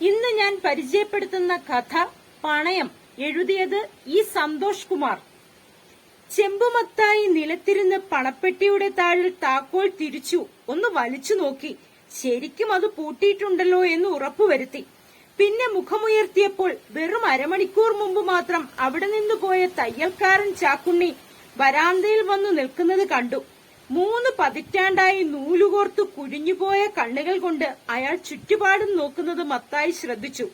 ഇന്ന് ഞാൻ പരിചയപ്പെടുത്തുന്ന കഥ പണയം എഴുതിയത് ഈ സന്തോഷ് കുമാർ. ചെമ്പുമത്തായി നിലത്തിരുന്ന് പണപ്പെട്ടിയുടെ താഴിൽ താക്കോൽ തിരിച്ചു. ഒന്ന് വലിച്ചു നോക്കി. ശരിക്കും അത് പൂട്ടിയിട്ടുണ്ടല്ലോ എന്ന് ഉറപ്പുവരുത്തി. പിന്നെ മുഖമുയർത്തിയപ്പോൾ വെറും അരമണിക്കൂർ മുമ്പ് മാത്രം അവിടെ നിന്ന് പോയ തയ്യൽക്കാരൻ ചാക്കുണ്ണി വരാന്തയിൽ വന്നു നിൽക്കുന്നത് കണ്ടു. മൂന്ന് പതിറ്റാണ്ടായി നൂലുകോർത്തു കുഴിഞ്ഞുപോയ കണ്ണുകൾ കൊണ്ട് അയാൾ ചുറ്റുപാടും നോക്കുന്നത് മത്തായി ശ്രദ്ധിച്ചു.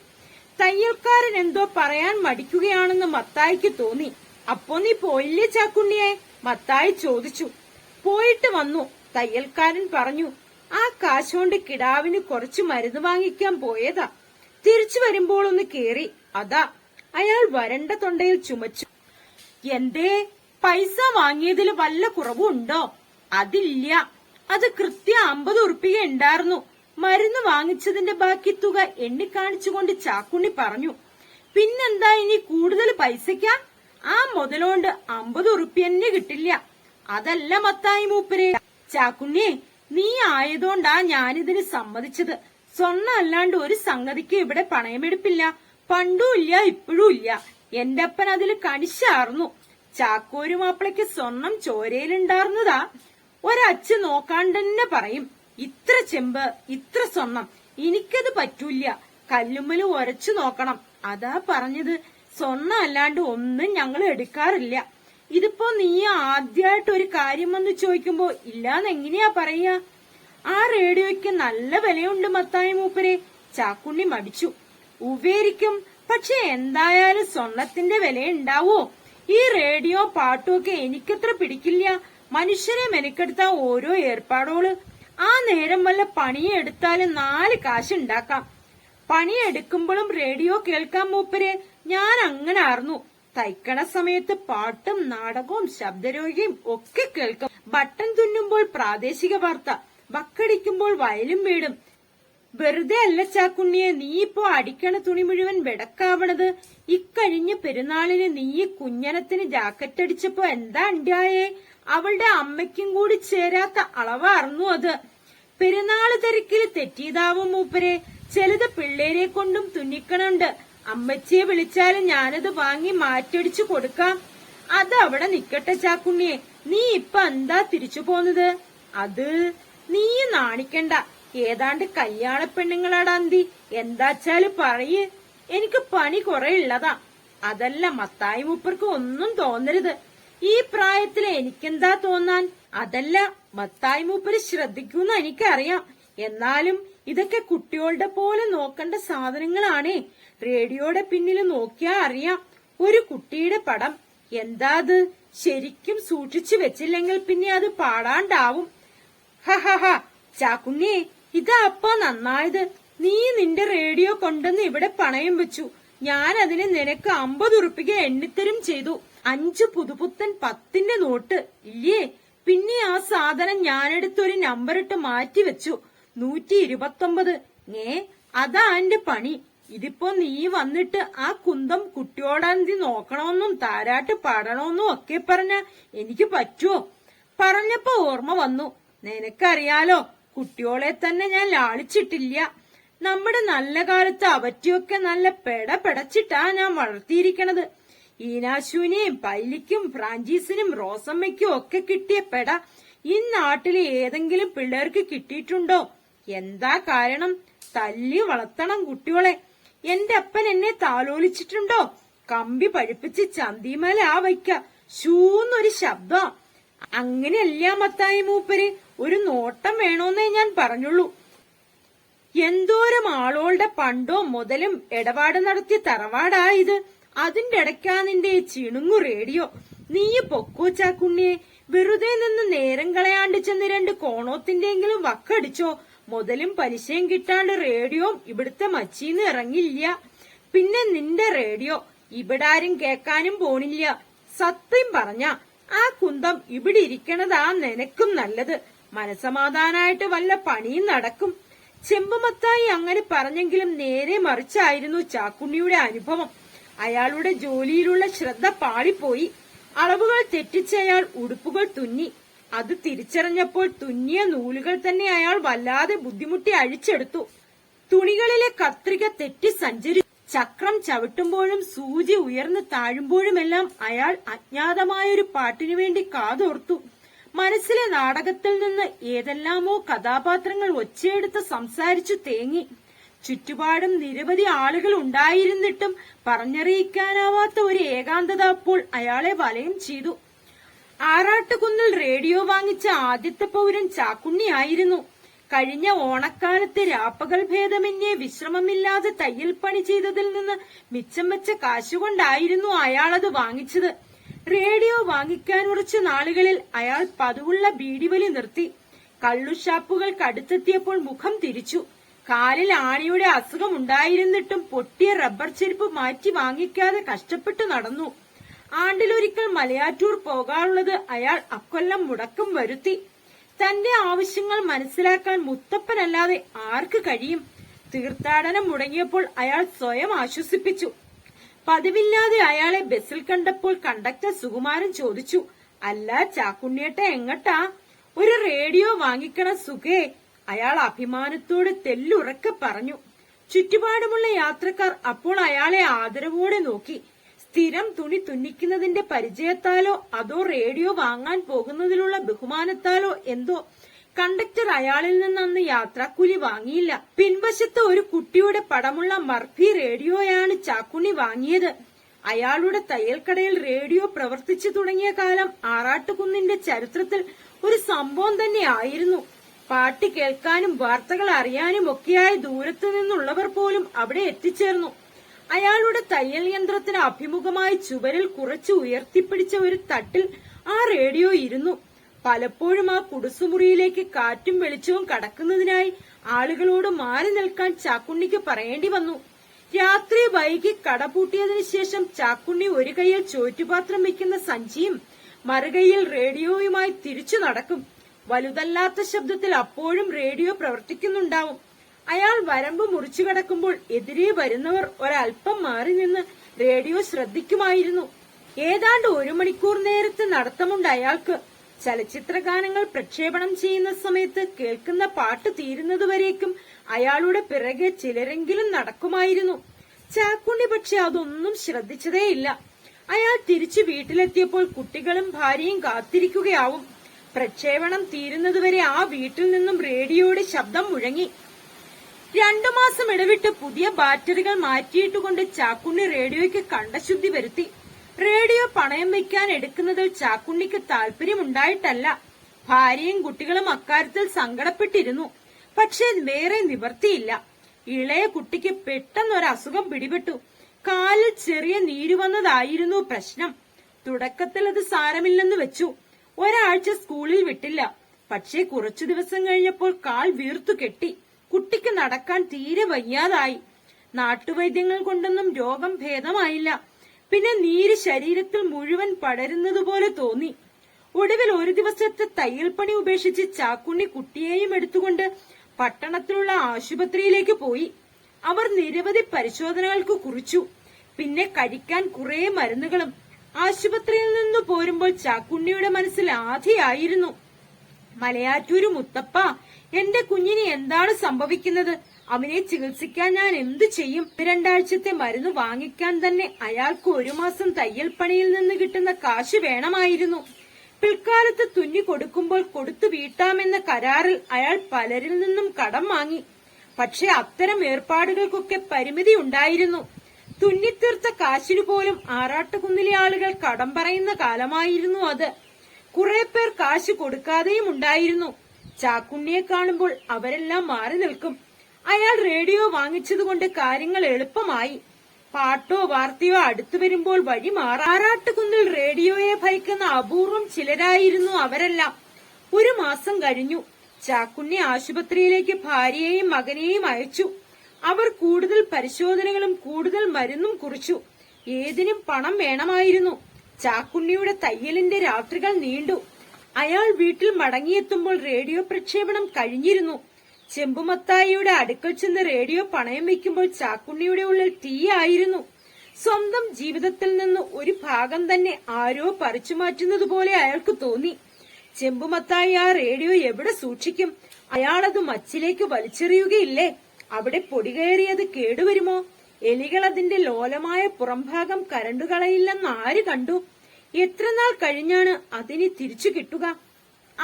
തയ്യൽക്കാരൻ എന്തോ പറയാൻ മടിക്കുകയാണെന്ന് മത്തായിക്ക് തോന്നി. അപ്പോ നീ പോയില്ലേ ചാക്കുണ്ണിയെ? മത്തായി ചോദിച്ചു. പോയിട്ട് വന്നു. തയ്യൽക്കാരൻ പറഞ്ഞു ആ കാശോണ്ട് കിടാവിന് കുറച്ച് മരുന്ന് വാങ്ങിക്കാൻ പോയതാ. തിരിച്ചു വരുമ്പോൾ ഒന്ന് കേറി. അതാ. അയാൾ വരണ്ട തൊണ്ടയിൽ ചുമച്ചു. എന്തേ? പൈസ വാങ്ങിയതിൽ വല്ല കുറവുണ്ടോ? അതില്ല. അത് കൃത്യം അമ്പത് ഉറുപ്പിക ഉണ്ടായിരുന്നു. മരുന്ന് വാങ്ങിച്ചതിന്റെ ബാക്കി തുക എണ്ണി കാണിച്ചുകൊണ്ട് ചാക്കുണ്ണി പറഞ്ഞു പിന്നെന്താ ഇനി കൂടുതൽ പൈസക്ക ആ മുതലോണ്ട് അമ്പത് ഉറുപ്പ്യന്നെ കിട്ടില്ല. അതല്ല മത്തായി മൂപ്പരെ. ചാക്കുണ്ണി നീ ആയതുകൊണ്ടാ ഞാനിതിന് സമ്മതിച്ചത്. സ്വർണ അല്ലാണ്ട് ഒരു സംഗതിക്ക് ഇവിടെ പണയമെടുപ്പില്ല. പണ്ടും ഇല്ല ഇപ്പോഴും ഇല്ല. എന്റെ അപ്പൻ അതിൽ കണിശാർന്നു. ചാക്കോരു മാപ്പിളയ്ക്ക് സ്വർണം ചോരയിലുണ്ടാർന്നതാ. ഒരച്ഛ നോക്കാണ്ടെന്നെ പറയും ഇത്ര ചെമ്പ് ഇത്ര സ്വർണം എനിക്കത് പറ്റൂല കല്ലുമ്മൽ ഒരച്ചു നോക്കണം. അതാ പറഞ്ഞത്. സ്വർണം അല്ലാണ്ട് ഒന്നും ഞങ്ങൾ എടുക്കാറില്ല. ഇതിപ്പോ നീ ആദ്യമായിട്ട് ഒരു കാര്യം വന്ന് ചോദിക്കുമ്പോ ഇല്ലാന്ന് എങ്ങനെയാ പറയാ? ആ റേഡിയോയ്ക്ക് നല്ല വിലയുണ്ട് മത്തായി മൂപ്പരെ. ചാക്കുണ്ണി മടിച്ചു. ഉവേരിക്കും. പക്ഷെ എന്തായാലും സ്വർണത്തിന്റെ വില ഉണ്ടാവോ ഈ റേഡിയോ പാട്ടുമൊക്കെ എനിക്കത്ര പിടിക്കില്ല. മനുഷ്യരെ മെനക്കെടുത്ത ഓരോ ഏർപ്പാടോൾ. ആ നേരം വല്ല പണിയെടുത്താലും നാല് കാശ് ഉണ്ടാക്കാം പണിയെടുക്കുമ്പോഴും റേഡിയോ കേൾക്കാൻ മൂപ്പരെ. ഞാൻ അങ്ങനെ ആർന്നു. തയ്ക്കണ സമയത്ത് പാട്ടും നാടകവും ശബ്ദരോഗിയും ഒക്കെ കേൾക്കും. ബട്ടൺ തുന്നുമ്പോൾ പ്രാദേശിക വാർത്ത. വക്കടിക്കുമ്പോൾ വയലും വീടും. വെറുതെ അല്ല ചാക്കുണ്ണിയെ നീ ഇപ്പോ അടിക്കണ തുണി മുഴുവൻ വെടക്കാവണത്? ഇക്കഴിഞ്ഞ പെരുന്നാളിന് നീ കുഞ്ഞനത്തിന് ജാക്കറ്റ് അടിച്ചപ്പോ എന്താ ഉണ്ടായേ അവളുടെ അമ്മയ്ക്കും കൂടി ചേരാത്ത അളവാർന്നു അത്. പെരുന്നാൾ തിരക്കിൽ തെറ്റിയതാവും മൂപ്പരെ. ചിലത് പിള്ളേരെ കൊണ്ടും തുന്നിക്കണുണ്ട്. അമ്മച്ചിയെ വിളിച്ചാലും ഞാനത് വാങ്ങി മാറ്റടിച്ചു കൊടുക്കാം. അത് അവിടെ നിക്കട്ടെ ചാക്കുണ്ണിയെ നീ ഇപ്പൊ എന്താ തിരിച്ചു പോന്നത്? അത് നീ നാണിക്കണ്ട. ഏതാണ്ട് കല്യാണ പെണ്ണുങ്ങളാടാ എന്താച്ചാൽ പറയ്. എനിക്ക് പണി കുറെ ഉള്ളതാ. അതല്ല മത്തായി മൂപ്പർക്ക് ഒന്നും തോന്നരുത്. ഈ പ്രായത്തിൽ എനിക്കെന്താ തോന്നാൻ? അതല്ല മത്തായി മൂപ്പര് ശ്രദ്ധിക്കൂന്ന് എനിക്കറിയാം. എന്നാലും ഇതൊക്കെ കുട്ടികളുടെ പോലെ നോക്കണ്ട സാധനങ്ങളാണേ. റേഡിയോയുടെ പിന്നിൽ നോക്കിയാ അറിയാം. ഒരു കുട്ടിയുടെ പടം. എന്താ അത്? ശരിക്കും സൂക്ഷിച്ചു വെച്ചില്ലെങ്കിൽ പിന്നെ അത് പാടാണ്ടാവും. ഹഹഹ ചാക്കുണ്ണി ഇതാ അപ്പ നന്നായത്. നീ നിന്റെ റേഡിയോ കൊണ്ടുവന്ന് ഇവിടെ പണയം വെച്ചു. ഞാൻ അതിന് നിനക്ക് അമ്പത് ഉറുപ്പിക എണ്ണിത്തരും ചെയ്തു. അഞ്ച് പുതുപുത്തൻ പത്തിന്റെ നോട്ട്. ഇല്ലേ? പിന്നെ ആ സാധനം ഞാനെടുത്തൊരു നമ്പർ ഇട്ട് മാറ്റി വെച്ചു. നൂറ്റി ഇരുപത്തൊമ്പത്. ഏ അതാ എന്റെ പണി. ഇതിപ്പോ നീ വന്നിട്ട് ആ കുന്തം കുട്ടിയോടാന്തി നോക്കണമെന്നും താരാട്ട് പാടണമെന്നും ഒക്കെ പറഞ്ഞ എനിക്ക് പറ്റുമോ പറഞ്ഞപ്പോ ഓർമ്മ വന്നു. നിനക്കറിയാലോ കുട്ടിയോളെ തന്നെ ഞാൻ ലാളിച്ചിട്ടില്ല. നമ്മുടെ നല്ല കാലത്ത് അവറ്റിയൊക്കെ നല്ല പെട പെടച്ചിട്ടാ ഞാൻ വളർത്തിയിരിക്കണത്. ഈനാശുവിനെയും പൈലിക്കും ഫ്രാഞ്ചീസിനും റോസമ്മയ്ക്കും ഒക്കെ കിട്ടിയ പെട ഈ നാട്ടിലെ ഏതെങ്കിലും പിള്ളേർക്ക് കിട്ടിയിട്ടുണ്ടോ? എന്താ കാരണം? തല്ലി വളർത്തണം കുട്ടികളെ എന്റെ അപ്പൻ എന്നെ താലോലിച്ചിട്ടുണ്ടോ? കമ്പി പഴുപ്പിച്ച് ചന്തിമല ആ വയ്ക്ക. ശൂന്നൊരു ശബ്ദം. അങ്ങനെയല്ല മത്തായി മൂപ്പര്. ഒരു നോട്ടം വേണോന്നേ ഞാൻ പറഞ്ഞുള്ളൂ. എന്തോരം ആളോളുടെ പണ്ടോ മുതലും ഇടപാട് നടത്തിയ തറവാടാ ഇത്. അതിന്റെ ഇടയ്ക്കാ നിന്റെ ചിണുങ്ങു റേഡിയോ. നീ പൊക്കോ വെറുതെ നിന്ന് നേരം കളയാണ്ട് ചെന്ന് രണ്ട് കോണോത്തിന്റെങ്കിലും വക്കടിച്ചോ. മുതലും പലിശയും കിട്ടാണ്ട് റേഡിയോ ഇവിടുത്തെ മച്ചീന്ന് ഇറങ്ങില്ല. പിന്നെ നിന്റെ റേഡിയോ ഇവിടെ ആരും കേക്കാനും പോണില്ല. സത്യം പറഞ്ഞ ആ കുന്തം ഇവിടെ ഇരിക്കണതാ നിനക്കും നല്ലത്. മനസമാധാനായിട്ട് വല്ല പണിയും നടക്കും. ചെമ്പുമത്തായി അങ്ങനെ പറഞ്ഞെങ്കിലും നേരെ മറിച്ചായിരുന്നു ചാക്കുണ്ണിയുടെ അനുഭവം. അയാളുടെ ജോലിയിലുള്ള ശ്രദ്ധ പാളിപ്പോയി. അളവുകൾ തെറ്റിച്ച് അയാൾ ഉടുപ്പുകൾ തുന്നി. അത് തിരിച്ചറിഞ്ഞപ്പോൾ തുന്നിയ നൂലുകൾ തന്നെ അയാൾ വല്ലാതെ ബുദ്ധിമുട്ടി അഴിച്ചെടുത്തു. തുണികളിലെ കത്രിക തെറ്റി സഞ്ചരി ചക്രം ചവിട്ടുമ്പോഴും സൂചി ഉയർന്നു താഴുമ്പോഴുമെല്ലാം അയാൾ അജ്ഞാതമായൊരു പാട്ടിനു വേണ്ടി കാതോർത്തു. മനസ്സിലെ നാടകത്തിൽ നിന്ന് ഏതെല്ലാമോ കഥാപാത്രങ്ങൾ ഒച്ചയെടുത്ത് സംസാരിച്ചു തേങ്ങി. ചുറ്റുപാടും നിരവധി ആളുകൾ ഉണ്ടായിരുന്നിട്ടും പറഞ്ഞറിയിക്കാനാവാത്ത ഒരു ഏകാന്തത അപ്പോൾ അയാളെ വലയം ചെയ്തു. ആറാട്ടുകുന്നിൽ റേഡിയോ വാങ്ങിച്ച ആദ്യത്തെ പൗരൻ ചാക്കുണ്ണിയായിരുന്നു കഴിഞ്ഞ ഓണക്കാലത്ത് രാപ്പകൽ ഭേദമന്യേ വിശ്രമമില്ലാതെ തയ്യൽ പണി ചെയ്തതിൽ നിന്ന് മിച്ചം വെച്ച കാശുകൊണ്ടായിരുന്നു അയാളത് വാങ്ങിച്ചത്. റേഡിയോ വാങ്ങിക്കാൻ ഉറച്ച നാളുകളിൽ അയാൾ പതിവുള്ള ബീഡിവലി നിർത്തി. കള്ളുഷാപ്പുകൾ കടുത്തെത്തിയപ്പോൾ മുഖം തിരിച്ചു. കാലിൽ ആണിയുടെ അസുഖം ഉണ്ടായിരുന്നിട്ടും പൊട്ടിയ റബ്ബർ ചെരുപ്പ് മാറ്റി വാങ്ങിക്കാതെ കഷ്ടപ്പെട്ടു നടന്നു. ആണ്ടിലൊരിക്കൽ മലയാറ്റൂർ പോകാറുള്ളത് അയാൾ അക്കൊല്ലം മുടക്കം വരുത്തി. തന്റെ ആവശ്യങ്ങൾ മനസ്സിലാക്കാൻ മുത്തപ്പനല്ലാതെ ആർക്ക് കഴിയും? തീർത്ഥാടനം മുടങ്ങിയപ്പോൾ അയാൾ സ്വയം ആശ്വസിപ്പിച്ചു. പതിവില്ലാതെ അയാളെ ബസ്സിൽ കണ്ടപ്പോൾ കണ്ടക്ടർ സുകുമാരൻ ചോദിച്ചു അല്ല ചാക്കുണ്ണിയേട്ട എങ്ങട്ടാ? ഒരു റേഡിയോ വാങ്ങിക്കണ സുഖേ. അയാൾ അഭിമാനത്തോട് തെല്ലുറക്കെ പറഞ്ഞു. ചുറ്റുപാടുമുള്ള യാത്രക്കാർ അപ്പോൾ അയാളെ ആദരവോടെ നോക്കി. സ്ഥിരം തുണി തുന്നിക്കുന്നതിന്റെ പരിചയത്താലോ അതോ റേഡിയോ വാങ്ങാൻ പോകുന്നതിലുള്ള ബഹുമാനത്താലോ എന്തോ കണ്ടക്ടർ അയാളിൽ നിന്ന് അന്ന് യാത്രാക്കൂലി വാങ്ങിയില്ല. പിൻവശത്ത് ഒരു കുട്ടിയുടെ പടമുള്ള മർഫി റേഡിയോയാണ് ചാക്കുണ്ണി വാങ്ങിയത്. അയാളുടെ തയ്യൽക്കടയിൽ റേഡിയോ പ്രവർത്തിച്ചു തുടങ്ങിയ കാലം ആറാട്ടുകുന്നിന്റെ ചരിത്രത്തിൽ ഒരു സംഭവം തന്നെയായിരുന്നു പാട്ട് കേൾക്കാനും വാർത്തകൾ അറിയാനും ഒക്കെയായി ദൂരത്തു നിന്നുള്ളവർ പോലും അവിടെ എത്തിച്ചേർന്നു. അയാളുടെ തയ്യൽ യന്ത്രത്തിന് അഭിമുഖമായി ചുവരിൽ കുറച്ച് ഉയർത്തിപ്പിടിച്ച ഒരു തട്ടിൽ ആ റേഡിയോ ഇരുന്നു. പലപ്പോഴും ആ കുടുസുമുറിയിലേക്ക് കാറ്റും വെളിച്ചവും കടക്കുന്നതിനായി ആളുകളോട് മാറി നിൽക്കാൻ ചാക്കുണ്ണിക്ക് പറയേണ്ടി വന്നു. രാത്രി വൈകി കട പൂട്ടിയതിനു ശേഷം ചാക്കുണ്ണി ഒരു കൈയിൽ ചോറ്റുപാത്രം വെക്കുന്ന സഞ്ചിയും മറുകൈയിൽ റേഡിയോയുമായി തിരിച്ചു നടക്കും. വലുതല്ലാത്ത ശബ്ദത്തിൽ അപ്പോഴും റേഡിയോ പ്രവർത്തിക്കുന്നുണ്ടാവും. അയാൾ വരമ്പ് മുറിച്ചു കിടക്കുമ്പോൾ എതിരെ വരുന്നവർ ഒരൽപ്പം മാറി നിന്ന് റേഡിയോ ശ്രദ്ധിക്കുമായിരുന്നു. ഏതാണ്ട് ഒരു മണിക്കൂർ നേരത്തെ നടത്തമുണ്ട് അയാൾക്ക്. ചലച്ചിത്ര ഗാനങ്ങൾ പ്രക്ഷേപണം ചെയ്യുന്ന സമയത്ത് കേൾക്കുന്ന പാട്ട് തീരുന്നതുവരേക്കും അയാളുടെ പിറകെ ചിലരെങ്കിലും നടക്കുമായിരുന്നു. ചാക്കുണ്ണി പക്ഷെ അതൊന്നും ശ്രദ്ധിച്ചതേയില്ല. അയാൾ തിരിച്ചു വീട്ടിലെത്തിയപ്പോൾ കുട്ടികളും ഭാര്യയും കാത്തിരിക്കുകയാവും. പ്രക്ഷേപണം തീരുന്നതുവരെ ആ വീട്ടിൽ നിന്നും റേഡിയോയുടെ ശബ്ദം മുഴങ്ങി. രണ്ടു മാസം ഇടവിട്ട് പുതിയ ബാറ്ററികൾ മാറ്റിയിട്ടുകൊണ്ട് ചാക്കുണ്ണി റേഡിയോയ്ക്ക് കണ്ടശുദ്ധി വരുത്തി. റേഡിയോ പണയം വെക്കാൻ എടുക്കുന്നതിൽ ചാക്കുണ്ണിക്ക് താല്പര്യമുണ്ടായിട്ടല്ല. ഭാര്യയും കുട്ടികളും അക്കാര്യത്തിൽ സങ്കടപ്പെട്ടിരുന്നു. പക്ഷേ വേറെ നിവർത്തിയില്ല. ഇളയ കുട്ടിക്ക് പെട്ടെന്നൊരു അസുഖം പിടിപെട്ടു. കാലിൽ ചെറിയ നീര് വന്നതായിരുന്നു പ്രശ്നം. തുടക്കത്തിൽ അത് സാരമില്ലെന്ന് വെച്ചു. ഒരാഴ്ച സ്കൂളിൽ വിട്ടില്ല. പക്ഷേ കുറച്ചു ദിവസം കഴിഞ്ഞപ്പോൾ കാൽ വീർത്തു കെട്ടി. കുട്ടിക്ക് നടക്കാൻ തീരെ വയ്യാതായി. നാട്ടുവൈദ്യങ്ങൾ കൊണ്ടൊന്നും രോഗം ഭേദമായില്ല. പിന്നെ നീര് ശരീരത്തിൽ മുഴുവൻ പടരുന്നത് പോലെ തോന്നി. ഒടുവിൽ ഒരു ദിവസത്തെ തയ്യൽ പണി ഉപേക്ഷിച്ച് ചാക്കുണ്ണി കുട്ടിയെയും എടുത്തുകൊണ്ട് പട്ടണത്തിലുള്ള ആശുപത്രിയിലേക്ക് പോയി. അവർ നിരവധി പരിശോധനകൾക്ക് കുറിച്ചു. പിന്നെ കഴിക്കാൻ കുറെ മരുന്നുകളും. ആശുപത്രിയിൽ നിന്ന് പോരുമ്പോൾ ചാക്കുണ്ണിയുടെ മനസ്സിൽ ആധിയായിരുന്നു. മലയാറ്റൂര് മുത്തപ്പ എന്റെ കുഞ്ഞിന് എന്താണ് സംഭവിക്കുന്നത്? അവനെ ചികിത്സിക്കാൻ ഞാൻ എന്തു ചെയ്യും? രണ്ടാഴ്ചത്തെ മരുന്ന് വാങ്ങിക്കാൻ തന്നെ അയാൾക്ക് ഒരു മാസം തയ്യൽ പണിയിൽ നിന്ന് കിട്ടുന്ന കാശ് വേണമായിരുന്നു. പിൽക്കാലത്ത് തുന്നി കൊടുക്കുമ്പോൾ കൊടുത്തു വീട്ടാമെന്ന കരാറിൽ അയാൾ പലരിൽ നിന്നും കടം വാങ്ങി. പക്ഷെ അത്തരം ഏർപ്പാടുകൾക്കൊക്കെ പരിമിതി ഉണ്ടായിരുന്നു. തുന്നിത്തീർത്ത കാശിനു പോലും ആറാട്ടുകുന്നിലെ ആളുകൾ കടം പറയുന്ന കാലമായിരുന്നു അത്. കുറെ പേർ കാശ് കൊടുക്കാതെയും ഉണ്ടായിരുന്നു. ചാക്കുണ്ണിയെ കാണുമ്പോൾ അവരെല്ലാം മാറി നിൽക്കും. അയാൾ റേഡിയോ വാങ്ങിച്ചതുകൊണ്ട് കാര്യങ്ങൾ എളുപ്പമായി. പാട്ടോ വാർത്തയോ അടുത്തു വരുമ്പോൾ വഴി മാറാറാട്ടുകുന്നിൽ റേഡിയോയെ ഭയക്കുന്ന അപൂർവം ചിലരായിരുന്നു അവരെല്ലാം. ഒരു മാസം കഴിഞ്ഞു. ചാക്കുണ്ണി ആശുപത്രിയിലേക്ക് ഭാര്യയെയും മകനെയും അയച്ചു. അവർ കൂടുതൽ പരിശോധനകളും കൂടുതൽ മരുന്നും കുറിച്ചു. ഏതിനും പണം വേണമായിരുന്നു. ചാക്കുണ്ണിയുടെ തയ്യലിന്റെ രാത്രികൾ നീണ്ടു. അയാൾ വീട്ടിൽ മടങ്ങിയെത്തുമ്പോൾ റേഡിയോ പ്രക്ഷേപണം കഴിഞ്ഞിരുന്നു. ചെമ്പുമത്തായിയുടെ അടുക്കൽ ചെന്ന് റേഡിയോ പണയം വെക്കുമ്പോൾ ചാക്കുണ്ണിയുടെ ഉള്ളിൽ തീ ആയിരുന്നു. സ്വന്തം ജീവിതത്തിൽ നിന്ന് ഒരു ഭാഗം തന്നെ ആരോ പറിച്ചു മാറ്റുന്നത് പോലെ അയാൾക്ക് തോന്നി. ചെമ്പുമത്തായി ആ റേഡിയോ എവിടെ സൂക്ഷിക്കും? അയാളത് മച്ചിലേക്ക് വലിച്ചെറിയുകയില്ലേ? അവിടെ പൊടികയറിയത് കേടുവരുമോ? എലികൾ അതിന്റെ ലോലമായ പുറംഭാഗം കരണ്ടുകളയില്ലെന്ന് ആര് കണ്ടു? എത്രനാൾ കഴിഞ്ഞാണ് അതിന് തിരിച്ചു കിട്ടുക?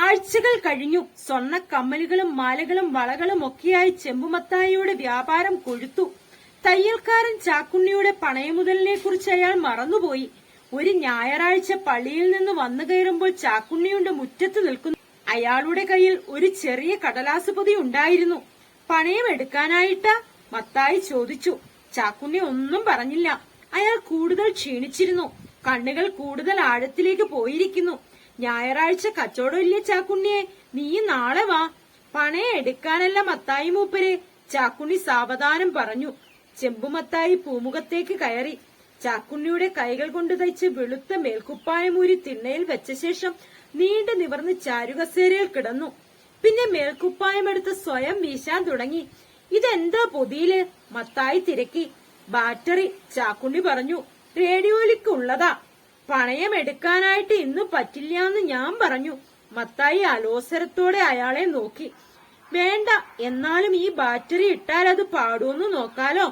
ആഴ്ചകൾ കഴിഞ്ഞു. സ്വർണ കമ്മലുകളും മാലകളും വളകളും ഒക്കെയായി ചെമ്പുമത്തായിയുടെ വ്യാപാരം കൊഴുത്തു. തയ്യൽക്കാരൻ ചാക്കുണ്ണിയുടെ പണയമുതലിനെ കുറിച്ച് അയാൾ മറന്നുപോയി. ഒരു ഞായറാഴ്ച പള്ളിയിൽ നിന്ന് വന്നു കയറുമ്പോൾ ചാക്കുണ്ണിയുടെ മുറ്റത്ത് നിൽക്കുന്നു. അയാളുടെ കയ്യിൽ ഒരു ചെറിയ കടലാസ് പൊതി ഉണ്ടായിരുന്നു. പണയം എടുക്കാനായിട്ട മത്തായി ചോദിച്ചു. ചാക്കുണ്ണി ഒന്നും പറഞ്ഞില്ല. അയാൾ കൂടുതൽ ക്ഷീണിച്ചിരുന്നു. കണ്ണുകൾ കൂടുതൽ ആഴത്തിലേക്ക് പോയിരിക്കുന്നു. ഞായറാഴ്ച കച്ചവടം ഇല്ലേ ചാക്കുണ്ണിയെ? നീ നാളെ വാ. പണയം എടുക്കാനല്ല മത്തായി മൂപ്പരെ. ചാക്കുണ്ണി സാവധാനം പറഞ്ഞു. ചെമ്പുമത്തായി പൂമുഖത്തേക്ക് കയറി. ചാക്കുണ്ണിയുടെ കൈകൾ കൊണ്ട് തയ്ച്ച് വെളുത്ത മേൽക്കുപ്പായമൂരി തിണ്ണയിൽ വെച്ച ശേഷം നീണ്ടു നിവർന്ന് ചാരുകസേരയിൽ കിടന്നു. പിന്നെ മേൽക്കുപ്പായമെടുത്ത് സ്വയം വീശാൻ തുടങ്ങി. ഇതെന്താ പൊതിയിൽ? മത്തായി തിരക്കി. ബാറ്ററി ചാക്കുണ്ണി പറഞ്ഞു. റേഡിയോയിലേക്ക് ഉള്ളതാ. പണയം എടുക്കാനായിട്ട് ഇന്ന് പറ്റില്ലാന്ന് ഞാൻ പറഞ്ഞു. മത്തായി അലോസരത്തോടെ അയാളെ നോക്കി. വേണ്ട എന്നാലും ഈ ബാറ്ററി ഇട്ടാൽ അത് പാടുമെന്ന് നോക്കാലോ?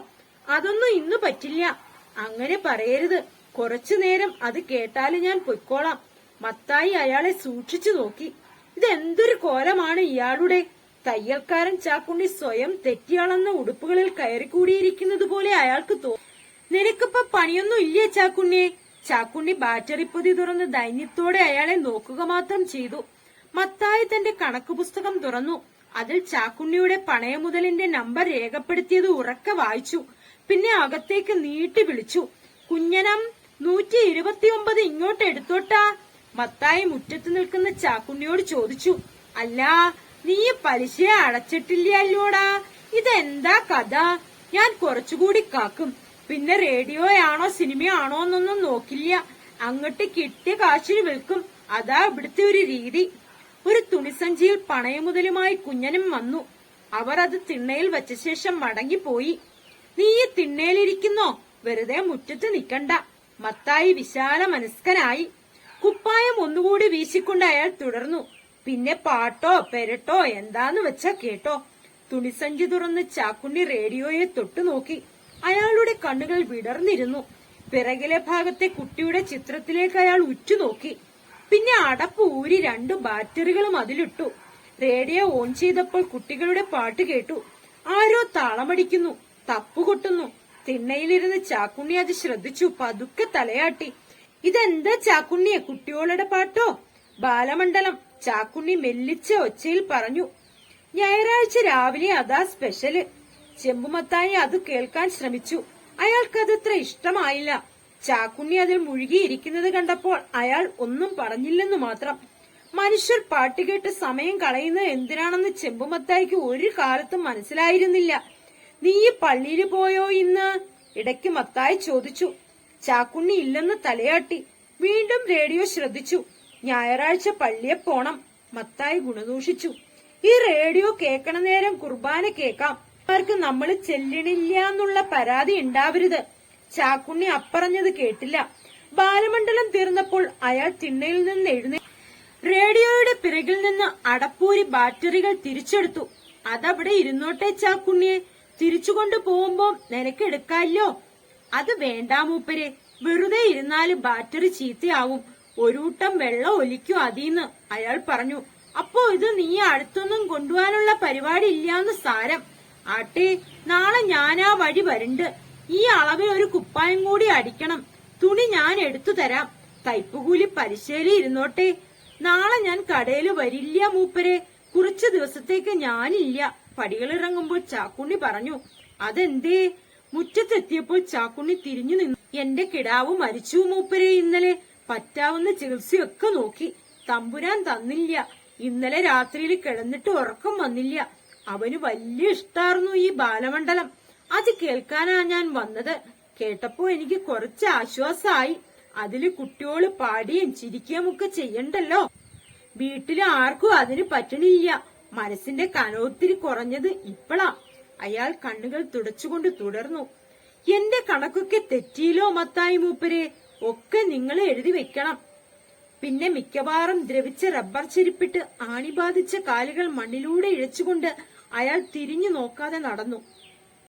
അതൊന്നും ഇന്ന് പറ്റില്ല. അങ്ങനെ പറയരുത്. കുറച്ചു നേരം അത് കേട്ടാൽ ഞാൻ പൊയ്ക്കോളാം. മത്തായി അയാളെ സൂക്ഷിച്ചു നോക്കി. ഇതെന്തൊരു കോലമാണ് ഇയാളുടെ? തയ്യൽക്കാരൻ ചാക്കുണ്ണി സ്വയം തെറ്റിയാളെന്ന ഉടുപ്പുകളിൽ കയറിക്കൂടിയിരിക്കുന്നത് പോലെ അയാൾക്ക് തോന്നി നിനക്കിപ്പോ പണിയൊന്നും ഇല്ലേ ചാക്കുണ്ണിയെ ചാക്കുണ്ണി ബാറ്ററി പൊതി തുറന്ന് ദൈന്യത്തോടെ അയാളെ നോക്കുക മാത്രം ചെയ്തു. മത്തായി തന്റെ കണക്ക് പുസ്തകം തുറന്നു. അതിൽ ചാക്കുണ്ണിയുടെ പണയമുതലിന്റെ നമ്പർ രേഖപ്പെടുത്തിയത് ഉറക്ക വായിച്ചു. പിന്നെ അകത്തേക്ക് നീട്ടി വിളിച്ചു. കുഞ്ഞനം നൂറ്റി ഇരുപത്തിയൊമ്പത് ഇങ്ങോട്ട് എടുത്തോട്ടാ? മത്തായി മുറ്റത്ത് നിൽക്കുന്ന ചാക്കുണ്ണിയോട് ചോദിച്ചു. അല്ല നീ പലിശയെ അടച്ചിട്ടില്ലല്ലോടാ ഇതെന്താ കഥ? ഞാൻ കുറച്ചുകൂടി കാക്കും. പിന്നെ റേഡിയോയാണോ സിനിമയാണോ എന്നൊന്നും നോക്കില്ല. അങ്ങോട്ട് കിട്ടിയ കാശിൽ വിൽക്കും. അതാ ഇവിടുത്തെ ഒരു രീതി. ഒരു തുണിസഞ്ചിയിൽ പണയമുതലുമായി കുഞ്ഞനും വന്നു. അവർ അത് തിണ്ണയിൽ വെച്ച ശേഷം മടങ്ങിപ്പോയി. നീ ഈ തിണ്ണയിലിരിക്കുന്നോ? വെറുതെ മുറ്റത്ത് നിക്കണ്ട. മത്തായി വിശാല മനസ്കനായി. കുപ്പായം ഒന്നുകൂടി വീശിക്കൊണ്ട് അയാൾ തുടർന്നു. പിന്നെ പാട്ടോ പെരട്ടോ എന്താന്ന് വെച്ചാ കേട്ടോ. തുണിസഞ്ചി തുറന്ന് ചാക്കുണ്ണി റേഡിയോയെ തൊട്ടു നോക്കി അയാളുടെ കണ്ണുകൾ വിടർന്നിരുന്നു. പിറകിലെ ഭാഗത്തെ കുട്ടിയുടെ ചിത്രത്തിലേക്ക് അയാൾ ഉറ്റുനോക്കി. പിന്നെ അടപ്പ് ഊരി രണ്ടു ബാറ്ററികളും അതിലിട്ടു. റേഡിയോ ഓൺ ചെയ്തപ്പോൾ കുട്ടികളുടെ പാട്ട് കേട്ടു. ആരോ താളമടിക്കുന്നു തപ്പുകൊട്ടുന്നു തിണ്ണയിലിരുന്ന് ചാക്കുണ്ണി അത് ശ്രദ്ധിച്ചു പതുക്കെ തലയാട്ടി. ഇതെന്താ ചാക്കുണ്ണിയെ കുട്ടികളുടെ പാട്ടോ? ബാലമണ്ഡലം ചാക്കുണ്ണി മെല്ലിച്ച ഒച്ചയിൽ പറഞ്ഞു. ഞായറാഴ്ച രാവിലെ അതാ സ്പെഷ്യൽ. ചെമ്പുമത്തായി അത് കേൾക്കാൻ ശ്രമിച്ചു. അയാൾക്കതത്ര ഇഷ്ടമായില്ല. ചാക്കുണ്ണി അതിൽ മുഴുകിയിരിക്കുന്നത് കണ്ടപ്പോൾ അയാൾ ഒന്നും പറഞ്ഞില്ലെന്നു മാത്രം. മനുഷ്യർ പാട്ടുകേട്ട് സമയം കളയുന്നത് എന്തിനാണെന്ന് ചെമ്പുമത്തായിക്ക് ഒരു കാലത്തും മനസ്സിലായിരുന്നില്ല. നീ ഈ പള്ളിയിൽ പോയോ ഇന്ന്? ഇടയ്ക്ക് മത്തായി ചോദിച്ചു. ചാക്കുണ്ണി ഇല്ലെന്ന് തലയാട്ടി. വീണ്ടും റേഡിയോ ശ്രദ്ധിച്ചു. ഞായറാഴ്ച പള്ളിയെ പോണം മത്തായി ഗുണദൂഷിച്ചു. ഈ റേഡിയോ കേക്കണ നേരം കുർബാന കേൾക്കാം. ആർക്ക് നമ്മൾ ചെല്ലണില്ല എന്നുള്ള പരാതി ഉണ്ടാവരുത് ചാക്കുണ്ണി അപ്പറഞ്ഞത് കേട്ടില്ല. ബാലമണ്ഡലം തീർന്നപ്പോൾ അയാൾ തിണ്ണയിൽ നിന്ന് എഴുന്നേ റേഡിയോയുടെ പിറകിൽ നിന്ന് അടപ്പൂരി ബാറ്ററികൾ തിരിച്ചെടുത്തു. അതവിടെ ഇരുന്നോട്ടെ ചാക്കുണ്ണിയെ. തിരിച്ചുകൊണ്ട് പോകുമ്പോ നിനക്കെടുക്കാല്ലോ അത് വേണ്ട മൂപ്പരെ. വെറുതെ ഇരുന്നാൽ ബാറ്ററി ചീത്തയാവും. ഒരൂട്ടം വെള്ളം ഒലിക്കും അതീന്ന്. അയാൾ പറഞ്ഞു അപ്പോ ഇത് നീ അടുത്തൊന്നും കൊണ്ടുപോകാനുള്ള പരിപാടി ഇല്ലാന്ന് സാരം. ആട്ടെ നാളെ ആ വഴി വരണ്ട്. ഈ അളവിൽ ഒരു കുപ്പായം കൂടി അടിക്കണം. തുണി ഞാൻ എടുത്തു തരാം. തയ്പ്പുകൂലി പരിശേലി ഇരുന്നോട്ടെ. നാളെ ഞാൻ കടയിൽ വരില്ല മൂപ്പരെ. കുറച്ചു ദിവസത്തേക്ക് ഞാനില്ല. പടികളിറങ്ങുമ്പോൾ ചാക്കുണ്ണി പറഞ്ഞു അതെന്തേ? മുറ്റത്തെത്തിയപ്പോൾ ചാക്കുണ്ണി തിരിഞ്ഞു നിന്നു. എന്റെ കിടാവ് മരിച്ചു മൂപ്പരെ ഇന്നലെ. പറ്റാവുന്ന ചികിത്സയൊക്കെ നോക്കി. തമ്പുരാൻ തന്നില്ല. ഇന്നലെ രാത്രിയിൽ കിടന്നിട്ട് ഉറക്കം വന്നില്ല. അവന് വലിയ ഇഷ്ടായിരുന്നു ഈ ബാലമണ്ഡലം. അത് കേൾക്കാനാ ഞാൻ വന്നത്. കേട്ടപ്പോ എനിക്ക് കുറച്ച് ആശ്വാസമായി അതിൽ കുട്ടിയോൾ പാടിയും ചിരിക്കുകയും ഒക്കെ ചെയ്യണ്ടല്ലോ. വീട്ടിൽ ആർക്കും അതിന് പറ്റണില്ല. മനസ്സിന്റെ കനോത്തിരി കുറഞ്ഞത് ഇപ്പളാ. അയാൾ കണ്ണുകൾ തുടച്ചുകൊണ്ട് തുടർന്നു. എന്റെ കണക്കൊക്കെ തെറ്റിയിലോ മത്തായി മൂപ്പരെ? ഒക്കെ നിങ്ങൾ എഴുതി വെക്കണം. പിന്നെ മിക്കവാറും ദ്രവിച്ച റബ്ബർ ചെരുപ്പിട്ട് ആണി ബാധിച്ച കാലുകൾ മണ്ണിലൂടെ ഇഴച്ചുകൊണ്ട് അയാൾ തിരിഞ്ഞു നോക്കാതെ നടന്നു.